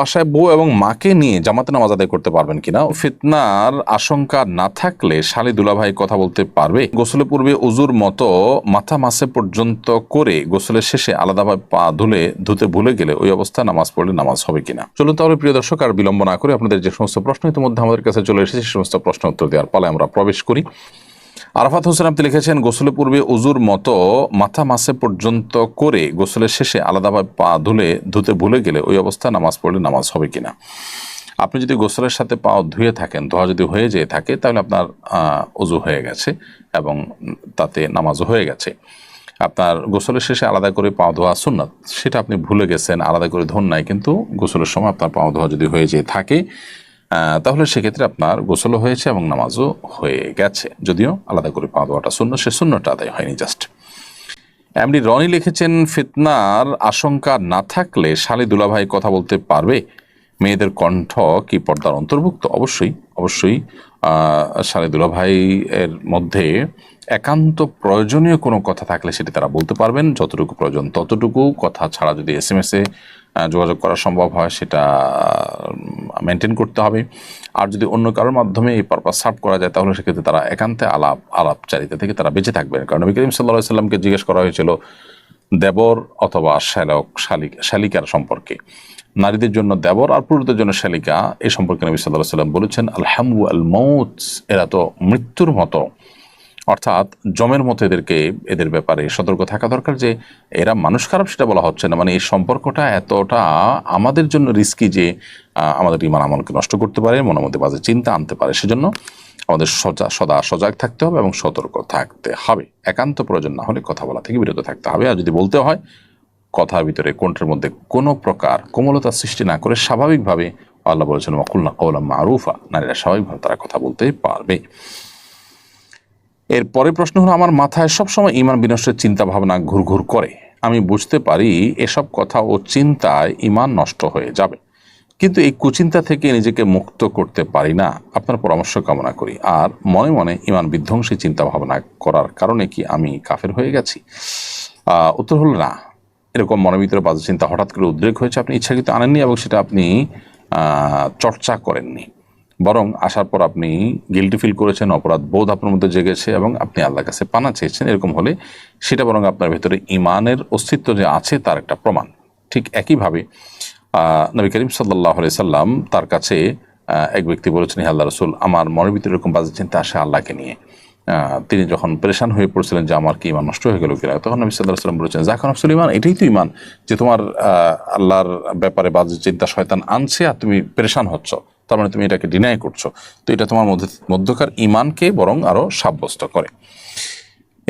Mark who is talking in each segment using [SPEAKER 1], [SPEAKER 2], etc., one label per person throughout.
[SPEAKER 1] বাসায় বউ এবং মাকে নিয়ে জামাতে নামাজ আদায় করতে পারবেন কিনা? ফিতনার আশঙ্কা না থাকলে শালি দুলাভাই কথা বলতে পারবে? গোসলের পূর্বে উজুর মতো মাথা মাসে পর্যন্ত করে গোসলের শেষে আলাদাভাবে পা ধুলে ধুতে ভুলে গেলে ওই অবস্থায় নামাজ পড়লে নামাজ হবে কিনা? চলুন তাহলে প্রিয় দর্শক, আর বিলম্ব না করে আপনাদের যে সমস্ত প্রশ্ন ইতিমধ্যে আমাদের কাছে চলে এসেছে, সে সমস্ত প্রশ্ন উত্তর দেওয়ার পালায় আমরা প্রবেশ করি। আরাফাত হোসেন আপনি লিখেছেন গোসলের পূর্বে উজুর মতো মাথা মাসে পর্যন্ত করে গোসলের শেষে আলাদাভাবে পা ধুলে ধুতে ভুলে গেলে ওই অবস্থায় নামাজ পড়লে নামাজ হবে কিনা? আপনি যদি গোসলের সাথে পা ধুয়ে থাকেন ধোয়া যদি হয়ে যেয়ে থাকে, তাহলে আপনার উজু হয়ে গেছে এবং তাতে নামাজও হয়ে গেছে। আপনার গোসলের শেষে আলাদা করে পা ধোয়া সুন্নাত, সেটা আপনি ভুলে গেছেন, আলাদা করে ধন নাই, কিন্তু গোসলের সময় আপনার পা ধোয়া যদি হয়ে যেয়ে থাকে তাহলে সেক্ষেত্রে আপনার গোসলও হয়েছে এবং নামাজও হয়ে গেছে। যদিও আলাদা করে পা ধোয়াটা শূন্য, সে শূন্যটা আদায় হয়নি জাস্ট এমডি রনি লিখেছেন, ফিতনার আশঙ্কা না থাকলে শালি দুলাভাই কথা বলতে পারবে? মেয়েদের কণ্ঠ কি পর্দার অন্তর্ভুক্ত? অবশ্যই অবশ্যই শালি দুলাভাই এর মধ্যে একান্ত প্রয়োজনীয় কোনো কথা থাকলে সেটি তারা বলতে পারবেন। যতটুকু প্রয়োজন ততটুকু। কথা ছাড়া যদি এস এম এসে যোগাযোগ করা সম্ভব হয়, সেটা মেনটেন করতে হবে। আর যদি অন্য কারোর মাধ্যমে এই পারপাস সার্ভ করা যায়, তাহলে সেক্ষেত্রে তারা একান্তে আলাপ, আলাপচারিতা থেকে তারা বেঁচে থাকবেন। কারণ নবী করিম সাল্লাহ সাল্লামকে জিজ্ঞেস করা হয়েছিল, দেবর অথবা শ্যালক, শালিক, শালিকার সম্পর্কে। নারীদের জন্য দেবর আর পুরুষদের জন্য শালিকা, এ সম্পর্কে নবী সাল্লাহ সাল্লাম বলেছেন আলহামু আল মৌত এরা তো মৃত্যুর মতো। অর্থাৎ জমের মতো এদেরকে, এদের ব্যাপারে সতর্ক থাকা দরকার যে এরা মানুষ খারাপ সেটা বলা হচ্ছে না। মানে এই সম্পর্কটা এতটা আমাদের জন্য রিস্কি যে আমাদের ইমান আমলকে নষ্ট করতে পারে, মনের মধ্যে বাজে চিন্তা আনতে পারে। সেজন্য আমাদের সজা, সদা সজাগ থাকতে হবে এবং সতর্ক থাকতে হবে। একান্ত প্রয়োজন না হলে কথা বলা থেকে বিরত থাকতে হবে। আর যদি বলতে হয়, কথার ভিতরে কণ্ঠের মধ্যে কোনো প্রকার কোমলতা সৃষ্টি না করে স্বাভাবিকভাবে আল্লাহ বলেছেন মকুল্লা কৌলাম মারুফা। নারীরা স্বাভাবিকভাবে তারা কথা বলতে পারবে। এর পরের প্রশ্ন হলো, আমার মাথায় সবসময় ইমান বিনষ্টের চিন্তা ভাবনা ঘুরঘুর করে। আমি বুঝতে পারি এসব কথা ও চিন্তায় ইমান নষ্ট হয়ে যাবে। কিন্তু এই কুচিন্তা থেকে নিজেকে মুক্ত করতে পারি না। আপনার পরামর্শ কামনা করি। আর মনে মনে ইমান বিধ্বংসী চিন্তা ভাবনা করার কারণে কি আমি কাফের হয়ে গেছি? উত্তর হলো না। এরকম মনের ভিতরে বাজে চিন্তা হঠাৎ করে উদ্রেক হয়েছে, আপনি ইচ্ছাকৃত আনেননি এবং সেটা আপনি চর্চা করেননি। বরং আসার পর আপনি গিলটি ফিল করেছেন, অপরাধ বোধ আপনার মধ্যে জেগেছে এবং আপনি আল্লাহর কাছে পানা চেয়েছেন, এরকম হলে সেটা বরং আপনার ভেতরে ইমানের অস্তিত্ব যে আছে তার একটা প্রমাণ। ঠিক একইভাবে নবী করিম সাল্লাহ সাল্লাম তার কাছে এক ব্যক্তি বলেছেন, হে আল্লাহ রসুল, আমার মনের ভিতরে এরকম বাজে চিন্তা আসে আল্লাহকে নিয়ে। তিনি যখন পরেশান হয়ে পড়ছিলেন যে আমার কি ইমান নষ্ট হয়ে গেল কিনা, তখন নবী সাল্লাহ সাল্লাম বলেছেন যাখন আফসুল ইমান এটাই তো ইমান যে তোমার আল্লাহর ব্যাপারে বাজে চিন্তা শয়তান আনছে আর তুমি পরেশান হচ্ছ। তার মানে তুমি এটাকে ডিনাই করছ। তো এটা তোমার মধ্যে, মধ্যকার ইমানকে বরং আরও সাব্যস্ত করে।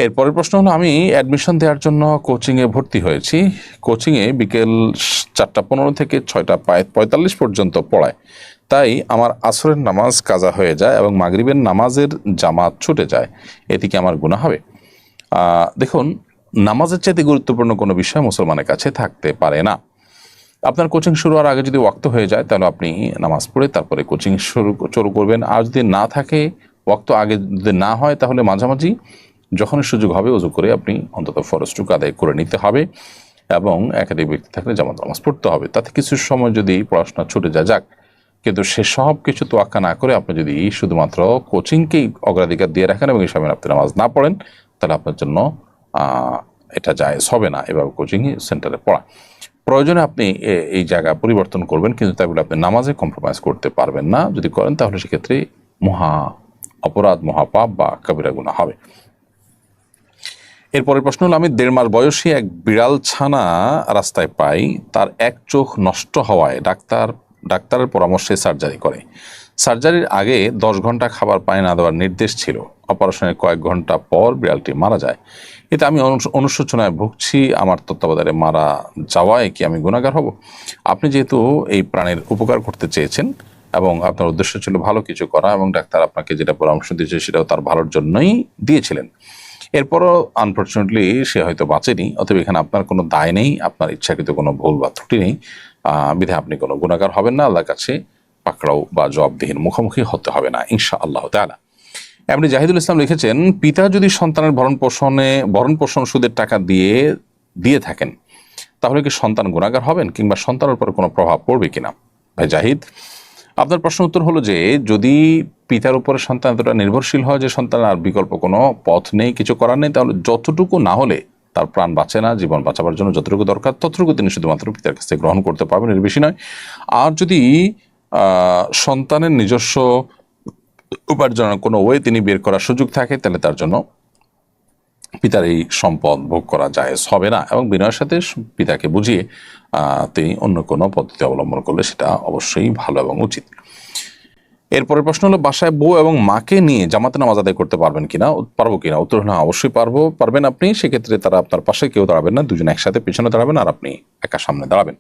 [SPEAKER 1] এরপরের প্রশ্ন হলো, আমি অ্যাডমিশন দেওয়ার জন্য কোচিংয়ে ভর্তি হয়েছি। কোচিংয়ে বিকেল চারটা পনেরো থেকে ছয়টা পায় পঁয়তাল্লিশ পর্যন্ত পড়ায়। তাই আমার আসরের নামাজ কাজা হয়ে যায় এবং মাগরিবের নামাজের জামাত ছুটে যায়। এতে কি আমার গুণা হবে। দেখুন, নামাজের চাইতে গুরুত্বপূর্ণ কোনো বিষয় মুসলমানের কাছে থাকতে পারে না। আপনার কোচিং শুরু হওয়ার আগে যদি ওয়াক্ত হয়ে যায়, তাহলে আপনি নামাজ পড়ে তারপরে কোচিং শুরু শুরু করবেন। আর যদি না থাকে, ওয়াক্ত আগে যদি না হয়, তাহলে মাঝামাঝি যখনই সুযোগ হবে, উজু করে আপনি অন্তত ফরজটুকু আদায় করে নিতে হবে এবং একাধিক ব্যক্তি থাকলে জামাত নামাজ পড়তে হবে। তাতে কিছু সময় যদি পড়াশোনা ছুটে যায় যাক, কিন্তু সে সব কিছু তোয়াক্কা না করে আপনি যদি শুধুমাত্র কোচিংকেই অগ্রাধিকার দিয়ে রাখেন এবং এই সময় আপনি নামাজ না পড়েন, তাহলে আপনার জন্য এটা জায়েজ হবে না। এভাবে কোচিং সেন্টারে পড়া। প্রয়োজনে আপনি এই জায়গা পরিবর্তন করবেন, কিন্তু তাই বলে আপনি নামাজে কম্প্রোমাইজ করতে পারবেন না। যদি করেন, তাহলে সেক্ষেত্রে মহা অপরাধ, মহাপাপ বা কবিরা গুণা হবে। এরপরের প্রশ্ন হলো, আমি দেড় মাস বয়সী এক বিড়াল ছানা রাস্তায় পাই, তার এক চোখ নষ্ট হওয়ায় ডাক্তার, ডাক্তারের পরামর্শে সার্জারি করে। সার্জারির আগে দশ ঘণ্টা খাবার পানি না দেওয়ার নির্দেশ ছিল। অপারেশনের কয়েক ঘণ্টা পর বিড়ালটি মারা যায়। এতে আমি অনুশোচনায় ভুগছি, আমার তত্ত্বাবধানে মারা যাওয়ায় কি আমি গুণাগার হব? আপনি যেহেতু এই প্রাণীর উপকার করতে চেয়েছেন এবং আপনার উদ্দেশ্য ছিল ভালো কিছু করা এবং ডাক্তার আপনাকে যেটা পরামর্শ দিয়েছে সেটাও তার ভালোর জন্যই দিয়েছিলেন। এরপরও আনফর্চুনেটলি সে হয়তো বাঁচেনি, অতএব এখানে আপনার কোনো দায় নেই, আপনার ইচ্ছাকৃত কোনো ভুল বা ত্রুটি নেই। বিধায় আপনি কোনো গুণাগার হবেন না, আল্লাহর কাছে পাকড়াও বা জবাবদিহির মুখোমুখি হতে হবে না ইনশা আল্লাহ তালা এমনি জাহিদুল ইসলাম লিখেছেন, পিতা যদি সন্তানের ভরণ পোষণে, ভরণ পোষণ সুদের টাকা দিয়ে দিয়ে থাকেন, তাহলে কি সন্তান গুণাগার হবেন কিংবা সন্তানের উপর কোনো প্রভাব পড়বে কিনা? ভাই জাহিদ, আপনার প্রশ্ন উত্তর হলো যে, যদি পিতার উপরে সন্তান এতটা নির্ভরশীল হয় যে সন্তান আর বিকল্প কোনো পথ নেই, কিছু করার নেই, তাহলে যতটুকু না হলে তার প্রাণ বাঁচে না, জীবন বাঁচাবার জন্য যতটুকু দরকার, ততটুকু তিনি শুধুমাত্র পিতার কাছ থেকে গ্রহণ করতে পারবেন, এর বেশি নয়। আর যদি সন্তানের নিজস্ব উপার্জনের কোনো ওয়ে তিনি বের করার সুযোগ থাকে তাহলে তার জন্য পিতার এই সম্পদ ভোগ করা যায় হবে না এবং বিনয়ের সাথে পিতাকে বুঝিয়ে তিনি অন্য কোনো পদ্ধতি অবলম্বন করলে সেটা অবশ্যই ভালো এবং উচিত। এরপরের প্রশ্ন হলো বাসায় বউ এবং মাকে নিয়ে জামাতে নামাজ আদায় করতে পারবেন কিনা? পারব কিনা? উত্তর হ্যাঁ, অবশ্যই পারব। পারবেন আপনি সেক্ষেত্রে তারা আপনার পাশে কেউ দাঁড়াবেন না দুজন একসাথে পিছনে দাঁড়াবেন আর আপনি একা সামনে দাঁড়াবেন।